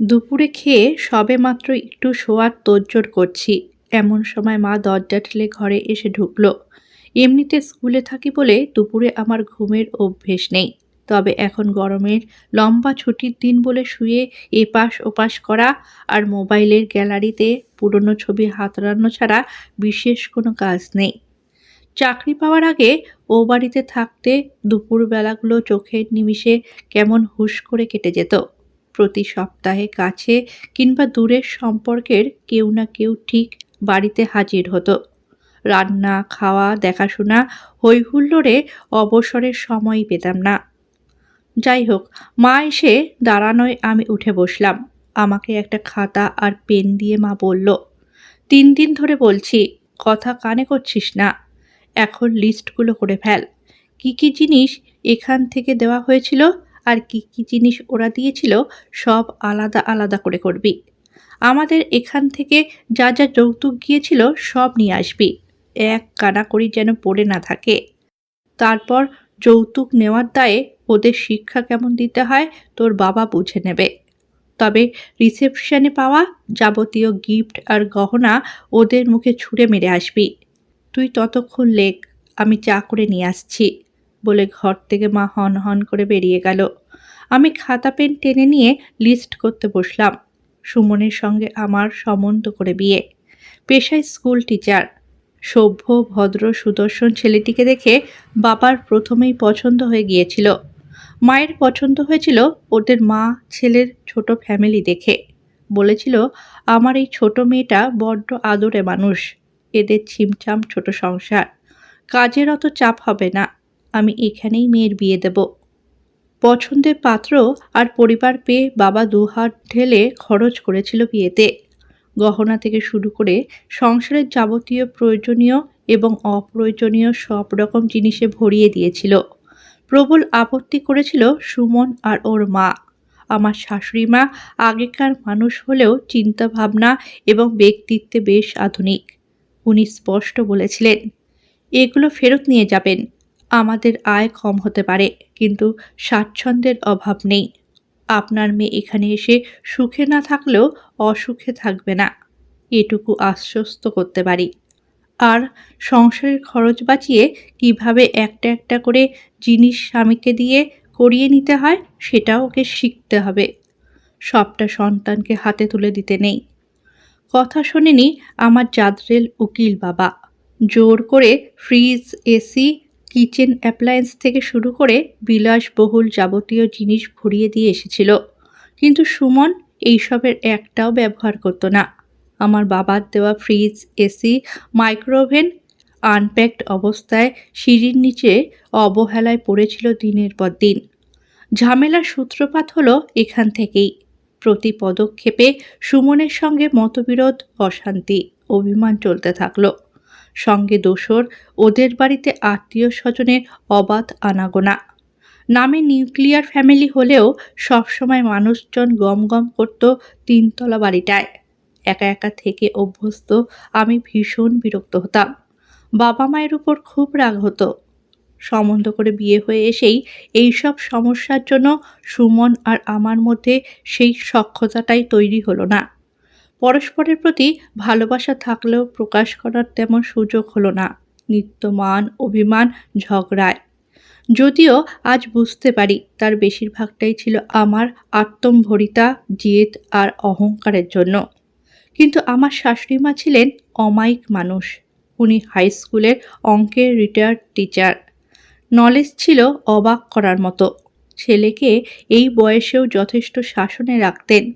দুপুরে খেয়ে সবে মাত্র একটু শোয়ার তোড়জোড় করছি। এমন সময় মা দরজা ঠেলে ঘরে এসে ঢুকলো। এমনিতে স্কুলে থাকি বলে দুপুরে আমার ঘুমের অভ্যেস নেই। তবে এখন গরমের লম্বা ছুটির দিন বলে শুয়ে এপাশ ওপাশ করা আর মোবাইলের গ্যালারিতে পুরনো ছবি হাতড়ানো ছাড়া বিশেষ কোনো কাজ নেই। চাকরি পাওয়ার আগে ও বাড়িতে থাকতে দুপুরবেলাগুলো চোখের নিমিষে কেমন হুশ করে কেটে যেত। প্রতি সপ্তাহে কাছে কিংবা দূরের সম্পর্কের কেউ না কেউ ঠিক বাড়িতে হাজির হতো। রান্না, খাওয়া, দেখাশোনা, হৈহুল্লোড়ে অবসরের সময়ই পেতাম না। যাই হোক, মা এসে দাঁড়ানোয় আমি উঠে বসলাম। আমাকে একটা খাতা আর পেন দিয়ে মা বলল, তিন দিন ধরে বলছি, কথা কানে করছিস না। এখন লিস্টগুলো করে ফেল। কি কি জিনিস এখান থেকে দেওয়া হয়েছিল আর কি কি জিনিস ওরা দিয়েছিল সব আলাদা আলাদা করে করবি। আমাদের এখান থেকে যা যা যৌতুক গিয়েছিল সব নিয়ে আসবি। এক কানা কানাকড়ি যেন পড়ে না থাকে। তারপর যৌতুক নেওয়ার দায়ে ওদের শিক্ষা কেমন দিতে হয় তোর বাবা বুঝে নেবে। তবে রিসেপশনে পাওয়া যাবতীয় গিফট আর গহনা ওদের মুখে ছুঁড়ে মেরে আসবি। তুই ততক্ষণ লেখ, আমি চা করে নিয়ে আসছি। বলে ঘর থেকে মা হন হন করে বেরিয়ে গেল। আমি খাতা, পেন টেনে নিয়ে লিস্ট করতে বসলাম। সুমনের সঙ্গে আমার সম্বন্ধ করে বিয়ে। পেশায় স্কুল টিচার। সভ্য, ভদ্র, সুদর্শন ছেলেটিকে দেখে বাবার প্রথমেই পছন্দ হয়ে গিয়েছিল। মায়ের পছন্দ হয়েছিল ওদের মা, ছেলের ছোট ফ্যামিলি দেখে। বলেছিল, আমার এই ছোট মেয়েটা বড্ড আদরে মানুষ। এদের ছিমছাম ছোট সংসার। কাজের অত চাপ হবে না। আমি এখানেই মেয়ের বিয়ে দেব। পছন্দের পাত্র আর পরিবার পেয়ে বাবা দুহাত ঢেলে খরচ করেছিল বিয়েতে। গহনা থেকে শুরু করে সংসারের যাবতীয় প্রয়োজনীয় এবং অপ্রয়োজনীয় সব রকম জিনিসে ভরিয়ে দিয়েছিল। প্রবল আপত্তি করেছিল সুমন আর ওর মা। আমার শাশুড়ি মা আগেকার মানুষ হলেও চিন্তা ভাবনা এবং ব্যক্তিত্বে বেশ আধুনিক। উনি স্পষ্ট বলেছিলেন, এগুলো ফেরত নিয়ে যাবেন। আমাদের আয় কম হতে পারে, কিন্তু স্বাচ্ছন্দ্যের অভাব নেই। আপনার মেয়ে এখানে এসে সুখে না থাকলেও অসুখে থাকবে না। এটুকু আশ্বস্ত করতে পারি। আর সংসারের খরচ বাঁচিয়ে কীভাবে একটা একটা করে জিনিস স্বামীকে দিয়ে করিয়ে নিতে হয়, সেটাও ওকে শিখতে হবে। সবটা সন্তানকে হাতে তুলে দিতে নেই। কথা শোনেনি আমার জাদরেল উকিল বাবা। জোর করে ফ্রিজ, এসি কিচেন অ্যাপ্লায়েন্স থেকে শুরু করে বিলাসবহুল যাবতীয় জিনিস ভরিয়ে দিয়ে এসেছিল। কিন্তু সুমন এইসবের একটাও ব্যবহার করতো না। আমার বাবার দেওয়া ফ্রিজ, এসি, মাইক্রোওভেন, আনপ্যাকড অবস্থায় সিঁড়ির নিচে অবহেলায় পড়েছিল দিনের পর দিন। ঝামেলার সূত্রপাত হলো এখান থেকেই। প্রতি পদক্ষেপে সুমনের সঙ্গে মতবিরোধ, অশান্তি, অভিমান চলতে থাকল। সঙ্গে দোসর, ওদের বাড়িতে আত্মীয় স্বজনের অবাধ আনাগোনা। নামে নিউক্লিয়ার ফ্যামিলি হলেও সবসময় মানুষজন গম গম করত তিনতলা বাড়িটায়। একা একা থেকে অভ্যস্ত আমি ভীষণ বিরক্ত হতাম। বাবা মায়ের উপর খুব রাগ হতো। সম্বন্ধ করে বিয়ে হয়ে এসেই এইসব সমস্যার জন্য সুমন আর আমার মধ্যে সেই সক্ষতাটাই তৈরি হলো না। পরস্পরের প্রতি ভালোবাসা থাকলেও প্রকাশ করার তেমন সুযোগ হলো না। নিত্যমান, অভিমান, ঝগড়ায়। যদিও আজ বুঝতে পারি তার বেশিরভাগটাই ছিল আমার আত্মম্ভরিতা, জেদ আর অহংকারের জন্য। কিন্তু আমার শাশুড়িমা ছিলেন অমায়িক মানুষ। উনি হাই স্কুলের অঙ্কের রিটায়ার্ড টিচার। নলেজ ছিল অবাক করার মতো। ছেলেকে এই বয়সেও যথেষ্ট শাসনে রাখতেন।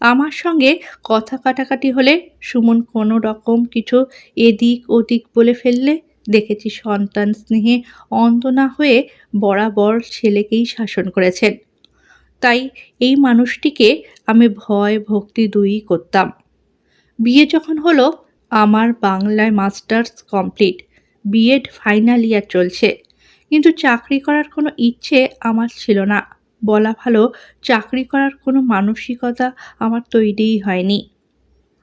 আমার সঙ্গে কথা কাটাকাটি হলে সুমন কোনো রকম কিছু এদিক ওদিক বলে ফেললে? দেখেছি সন্তান স্নেহে অন্ধ না হয়ে বরাবর ছেলেকেই শাসন করেছেন। তাই এই মানুষটিকে আমি ভয়, ভক্তি দুইই করতাম। বিয়ে যখন হলো, আমার বাংলায় masters complete, B Ed final year চলছে। কিন্তু চাকরি করার কোনো ইচ্ছে আমার ছিল না। বলা ভালো, চাকরি করার কোনো মানসিকতা আমার তৈরিই হয়নি।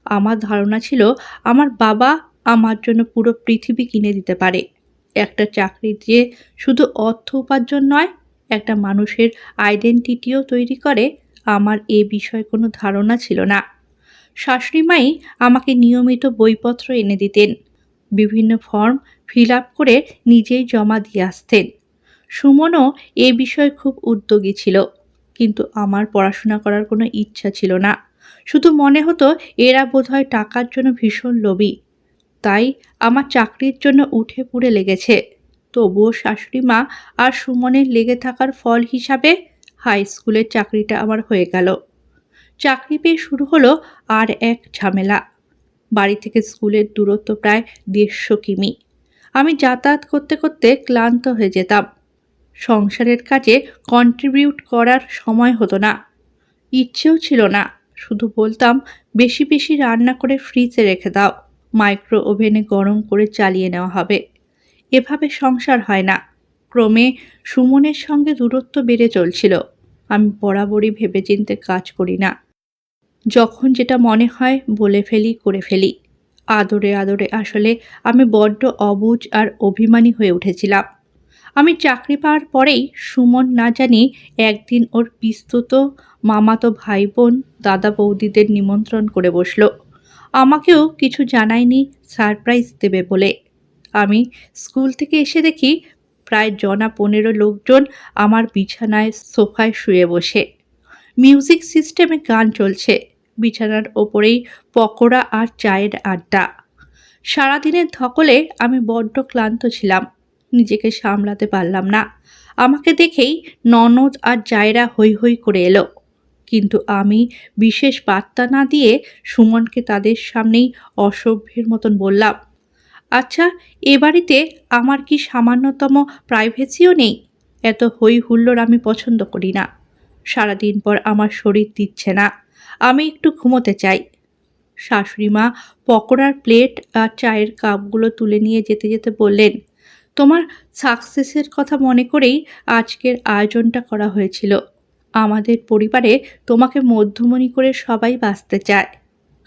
আমার ধারণা ছিল, আমার বাবা আমার জন্য পুরো পৃথিবী কিনে দিতে পারে। একটা চাকরি দিয়ে শুধু অর্থ উপার্জন নয়, একটা মানুষের আইডেন্টিটিও তৈরি করে, আমার এ বিষয়ে কোনো ধারণা ছিল না। শাশুড়িমাই আমাকে নিয়মিত বইপত্র এনে দিতেন, বিভিন্ন ফর্ম ফিল আপ করে নিজেই জমা দিয়ে আসতেন। সুমনও এ বিষয়ে খুব উদ্যোগী ছিল, কিন্তু আমার পড়াশোনা করার কোনো ইচ্ছা ছিল না। শুধু মনে হতো এরা বোধহয় টাকার জন্য ভীষণ লোভী, তাই আমার চাকরির জন্য উঠে পুড়ে লেগেছে। তবুও শাশুড়ি মা আর সুমনের লেগে থাকার ফল হিসাবে হাই স্কুলের চাকরিটা আমার হয়ে গেল। চাকরি পেয়ে শুরু হলো আর এক ঝামেলা। বাড়ি থেকে স্কুলের দূরত্ব প্রায় দেড়শো কিমি। আমি যাতায়াত করতে করতে ক্লান্ত হয়ে যেতাম। সংসারের কাজে কন্ট্রিবিউট করার সময় হতো না। ইচ্ছেও ছিল না। শুধু বলতাম, বেশি বেশি রান্না করে ফ্রিজে রেখে দাও। মাইক্রো ওভেনে গরম করে চালিয়ে নেওয়া হবে। এভাবে সংসার হয় না। ক্রমে সুমনের সঙ্গে দূরত্ব বেড়ে চলছিল। আমি বরাবরই ভেবেচিন্তে কাজ করি না। যখন যেটা মনে হয় বলে ফেলি, করে ফেলি। আদরে আদরে আসলে আমি বড্ড অবুঝ আর অভিমানী হয়ে উঠেছিলাম। আমি চাকরি পাওয়ার পরেই সুমন না জানি একদিন ওর পিস্তুত মামাতো ভাই বোন দাদা বৌদিদের নিমন্ত্রণ করে বসল। আমাকেও কিছু জানায়নি, সারপ্রাইজ দেবে বলে। আমি স্কুল থেকে এসে দেখি প্রায় জনা পনেরো লোকজন আমার বিছানায় সোফায় শুয়ে বসে। মিউজিক সিস্টেমে গান চলছে, বিছানার ওপরেই পকোড়া আর চায়ের আড্ডা। সারাদিনের ধকলে আমি বড্ড ক্লান্ত ছিলাম। নিজেকে সামলাতে পারলাম না। আমাকে দেখেই ননদ আর জায়রা হৈ হৈ করে এলো। কিন্তু আমি বিশেষ বার্তা না দিয়ে সুমনকে তাদের সামনেই অসভ্যের মতন বললাম আচ্ছা এ বাড়িতে আমার কি সামান্যতম প্রাইভেসিও নেই? এত হই হুল্লোড় আমি পছন্দ করি না। সারাদিন পর আমার শরীর দিচ্ছে না। আমি একটু ঘুমোতে চাই। শাশুড়ি মা পকোড়ার প্লেট আর চায়ের কাপগুলো তুলে নিয়ে যেতে যেতে বললেন তোমার সাকসেসের কথা মনে করেই আজকের আয়োজনটা করা হয়েছিল। আমাদের পরিবারে তোমাকে মধ্যমণি করে সবাই বাঁচতে চায়।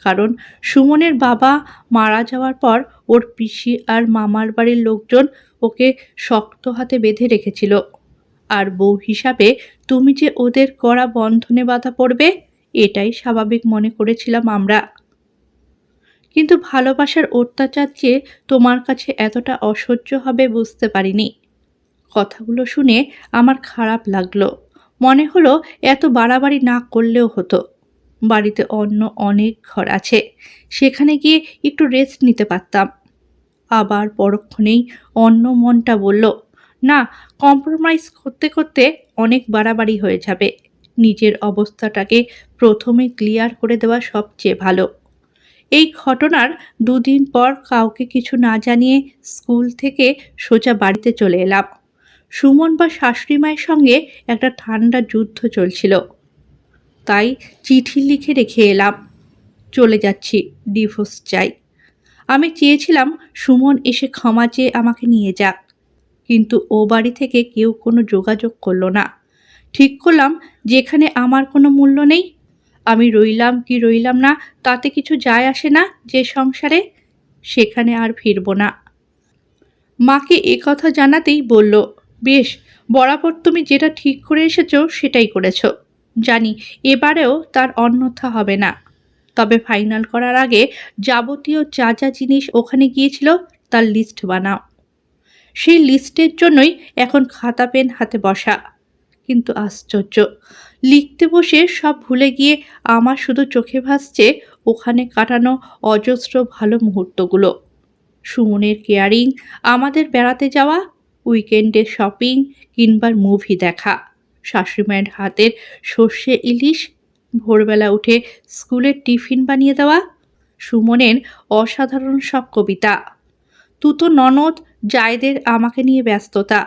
কারণ সুমনের বাবা মারা যাওয়ার পর ওর পিসি আর মামার বাড়ির লোকজন ওকে শক্ত হাতে বেঁধে রেখেছিল। আর বউ হিসাবে তুমি যে ওদের কড়া বন্ধনে বাধা পড়বে, এটাই স্বাভাবিক মনে করেছিলাম আমরা। কিন্তু ভালোবাসার অত্যাচার যে তোমার কাছে এতটা অসহ্য হবে বুঝতে পারিনি। কথাগুলো শুনে আমার খারাপ লাগল। মনে হলো এত বাড়াবাড়ি না করলেও হতো। বাড়িতে অন্য অনেক ঘর আছে। সেখানে গিয়ে একটু রেস্ট নিতে পারতাম। আবার পরক্ষণেই অন্য মনটা বলল, না কম্প্রোমাইজ করতে করতে অনেক বাড়াবাড়ি হয়ে যাবে। নিজের অবস্থাটাকে প্রথমে ক্লিয়ার করে দেওয়া সবচেয়ে ভালো। এই ঘটনার দুদিন পর কাউকে কিছু না জানিয়ে স্কুল থেকে সোজা বাড়িতে চলে এলাম। সুমন বা শাশুড়ি মায়ের সঙ্গে একটা ঠান্ডা যুদ্ধ চলছিল। তাই চিঠি লিখে রেখে এলাম। চলে যাচ্ছি, ডিভোর্স চাই। আমি চেয়েছিলাম সুমন এসে ক্ষমা চেয়ে আমাকে নিয়ে যাক। কিন্তু ও বাড়ি থেকে কেউ কোনো যোগাযোগ করল না। ঠিক করলাম, যেখানে আমার কোনো মূল্য নেই আমি রইলাম কি রইলাম না, তাতে কিছু যায় আসে না, যে সংসারে সেখানে আর ফিরব না। মাকে কথা জানাতেই বলল, বেশ, বরাবর তুমি যেটা ঠিক করে এসেছ সেটাই করেছ। জানি এবারেও তার অন্যথা হবে না। তবে ফাইনাল করার আগে যাবতীয় যা যা জিনিস ওখানে গিয়েছিল তার লিস্ট বানাও। সেই লিস্টের জন্যই এখন খাতা পেন হাতে বসা। কিন্তু আশ্চর্য লিখতে বসে সব ভুলে গিয়ে আমার শুধু চোখে ভাসছে ওখানে কাটানো অজস্র ভালো মুহূর্তগুলো। সুমনের কেয়ারিং আমাদের বেড়াতে যাওয়া উইকেন্ডে শপিং কিংবা মুভি দেখা, শাশুড়িমায়ের হাতের সর্ষে ইলিশ, ভোরবেলা উঠে স্কুলের টিফিন বানিয়ে দেওয়া, সুমনের অসাধারণ সব কবিতা। তুতো ননদ, জায়দের আমাকে নিয়ে ব্যস্ততা,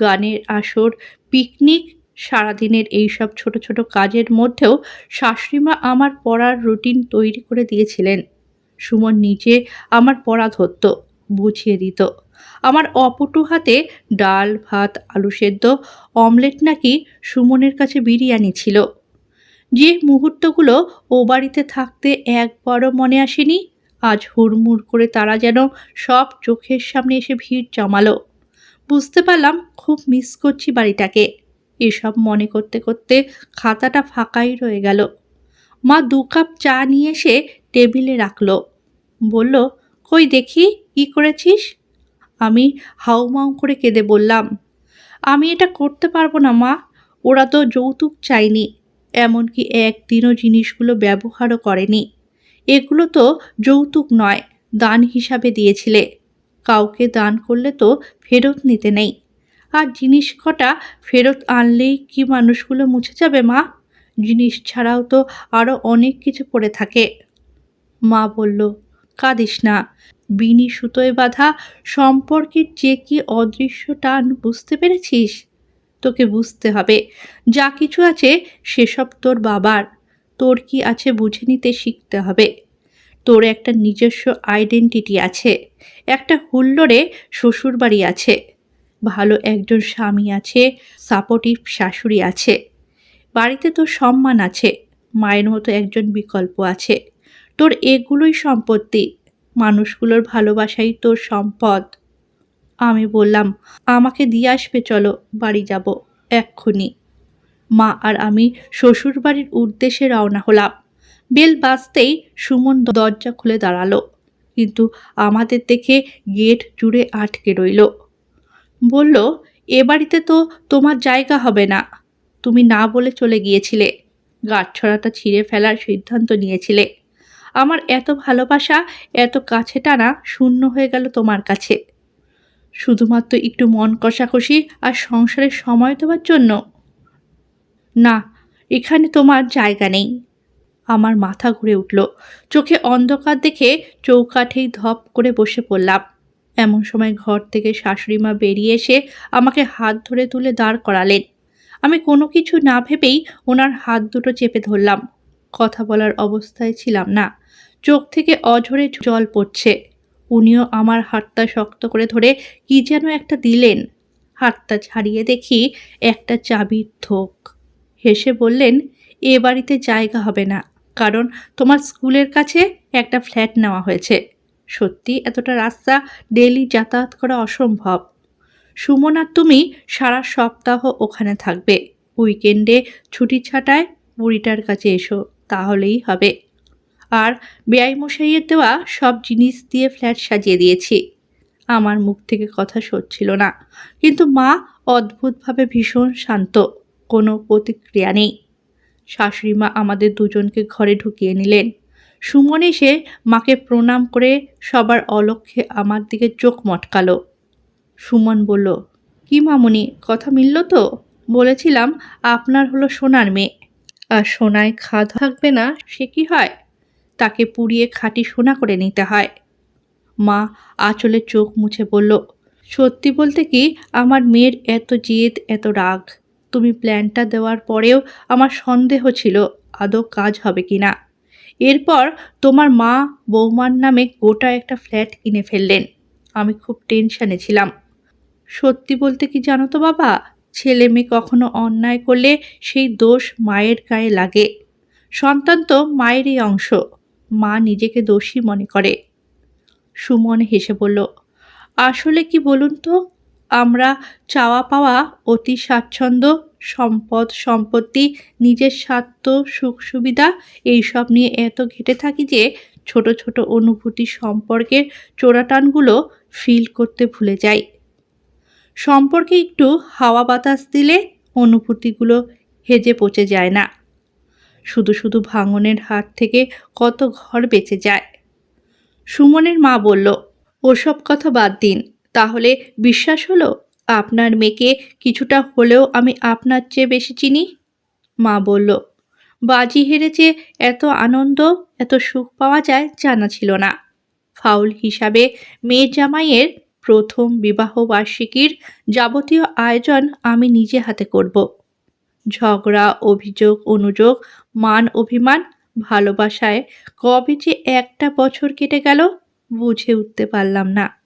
গানের আসর পিকনিক সারাদিনের এইসব ছোট ছোট কাজের মধ্যেও শাশুড়িমা আমার পড়ার রুটিন তৈরি করে দিয়েছিলেন। সুমন নিজে আমার পড়া ধরত, বুঝিয়ে দিত। আমার অপটু হাতে ডাল, ভাত, আলু সেদ্ধ, অমলেট নাকি সুমনের কাছে বিরিয়ানি ছিল। যে মুহূর্তগুলো ও বাড়িতে থাকতে একবারও মনে আসেনি, আজ হুড়মুড় করে তারা যেন সব চোখের সামনে এসে ভিড় জমালো। বুঝতে পারলাম খুব মিস করছি বাড়িটাকে। এসব মনে করতে করতে খাতাটা ফাঁকাই রয়ে গেল। মা দু কাপ চা নিয়ে এসে টেবিলে রাখল। বলল, কই দেখি, কি করেছিস? আমি হাউমাউ করে কেঁদে বললাম, আমি এটা করতে পারব না মা, ওরা তো যৌতুক চায়নি, এমনকি একদিনও জিনিসগুলো ব্যবহারও করেনি। এগুলো তো যৌতুক নয়, দান হিসাবে দিয়েছিলে। কাউকে দান করলে তো ফেরত নিতে নেই। আর জিনিস কটা ফেরত আনলেই কি মানুষগুলো মুছে যাবে, মা? জিনিস ছাড়াও তো আরও অনেক কিছু পড়ে থাকে। মা বলল, কাঁদিস না। বিনি সুতোয় বাঁধা সম্পর্কের যে কি অদৃশ্য টান বুঝতে পেরেছিস? তোকে বুঝতে হবে। যা কিছু আছে সেসব তোর বাবার। তোর কি আছে বুঝে নিতে শিখতে হবে। তোর একটা নিজস্ব আইডেন্টিটি আছে। একটা হুল্লোড়ে শ্বশুরবাড়ি আছে। ভালো একজন স্বামী আছে সাপোর্টিভ শাশুড়ি আছে। বাড়িতে তোর সম্মান আছে, মায়ের মতো একজন বিকল্প আছে। তোর এগুলোই সম্পত্তি, মানুষগুলোর ভালোবাসাই তোর সম্পদ। আমি বললাম, আমাকে দিয়ে আসবে, চলো বাড়ি যাব, এক্ষুনি। মা আর আমি শ্বশুর বাড়ির উদ্দেশ্যে রওনা হলাম। বেল বাজতেই সুমন দরজা খুলে দাঁড়াল, কিন্তু আমাদের দেখে গেট জুড়ে আটকে রইল। বলল, এ বাড়িতে তো তোমার জায়গা হবে না। তুমি না বলে চলে গিয়েছিলে। গাঁটছড়াটা ছিঁড়ে ফেলার সিদ্ধান্ত নিয়েছিলে। আমার এত ভালোবাসা, এত কাছে টানা শূন্য হয়ে গেল তোমার কাছে। শুধুমাত্র একটু মন কষাকষি আর সংসারের সময় দেওয়ার জন্য। না, এখানে তোমার জায়গা নেই। আমার মাথা ঘুরে উঠল। চোখে অন্ধকার দেখে চৌকাঠেই ধপ করে বসে পড়লাম। এমন সময় ঘর থেকে শাশুড়ি মা বেরিয়ে এসে আমাকে হাত ধরে তুলে দাঁড় করালেন। আমি কোনো কিছু না ভেবেই ওনার হাত দুটো চেপে ধরলাম। কথা বলার অবস্থায় ছিলাম না। চোখ থেকে অঝরে জল পড়ছে। উনিও আমার হাতটা শক্ত করে ধরে কি যেন একটা দিলেন। হাতটা ছাড়িয়ে দেখি একটা চাবির থোক। হেসে বললেন, এ বাড়িতে জায়গা হবে না। কারণ তোমার স্কুলের কাছে একটা ফ্ল্যাট নেওয়া হয়েছে। সত্যি এতটা রাস্তা ডেলি যাতায়াত করা অসম্ভব। সুমন আর তুমি সারা সপ্তাহ ওখানে থাকবে। উইকেন্ডে ছুটি ছাটায় বুড়িটার কাছে এসো, তাহলেই হবে। আর মশাইয়ের দেওয়া সব জিনিস দিয়ে ফ্ল্যাট সাজিয়ে দিয়েছি। আমার মুখ থেকে কথা সরছিল না, কিন্তু মা অদ্ভুতভাবে ভীষণ শান্ত, কোনো প্রতিক্রিয়া নেই। শাশুড়ি মা আমাদের দুজনকে ঘরে ঢুকিয়ে নিলেন। সুমন এসে মাকে প্রণাম করে সবার অলক্ষ্যে আমার দিকে চোখ মটকালো। সুমন বলল, কি মামুনি, কথা মিলল তো? বলেছিলাম আপনার হলো সোনার মেয়ে। আর সোনায় খাদ থাকবে না, সে কি হয়? তাকে পুড়িয়ে খাঁটি সোনা করে নিতে হয়। মা আঁচলে চোখ মুছে বলল, সত্যি বলতে কি আমার মেয়ের এত জেদ, এত রাগ? তুমি প্ল্যানটা দেওয়ার পরেও আমার সন্দেহ ছিল আদৌ কাজ হবে কি না এরপর তোমার মা বৌমার নামে গোটা একটা ফ্ল্যাট কিনে ফেললেন। আমি খুব টেনশানে ছিলাম। সত্যি বলতে কি জানো তো বাবা? ছেলে মেয়ে কখনো অন্যায় করলে সেই দোষ মায়ের গায়ে লাগে। সন্তান তো মায়েরই অংশ। মা নিজেকে দোষী মনে করে। সুমন হেসে বলল, আসলে কি বলুন তো? আমরা চাওয়া পাওয়া অতি স্বাচ্ছন্দ্য সম্পদ, সম্পত্তি, নিজের স্বার্থ, সুখ, সুবিধা, এইসব নিয়ে এত ঘেটে থাকি যে ছোট ছোট অনুভূতি সম্পর্কের চোরাটানগুলো ফিল করতে ভুলে যাই। সম্পর্কে একটু হাওয়া বাতাস দিলে অনুভূতিগুলো হেজে পচে যায় না। শুধু শুধু ভাঙনের হাত থেকে কত ঘর বেঁচে যায়। সুমনের মা বলল, ওসব কথা বাদ দিন, তাহলে বিশ্বাস হলো? আপনার মেয়েকে কিছুটা হলেও আমি আপনার চেয়ে বেশি চিনি? মা বলল। বাজি হেরেছে এত আনন্দ, এত সুখ পাওয়া যায় জানা ছিল না। ফাউল হিসাবে মেয়ে জামাইয়ের প্রথম বিবাহ বার্ষিকীর যাবতীয় আয়োজন আমি নিজে হাতে করব। ঝগড়া, অভিযোগ, অনুযোগ, মান অভিমান, ভালোবাসায় কবে যে একটা বছর কেটে গেল বুঝে উঠতে পারলাম না।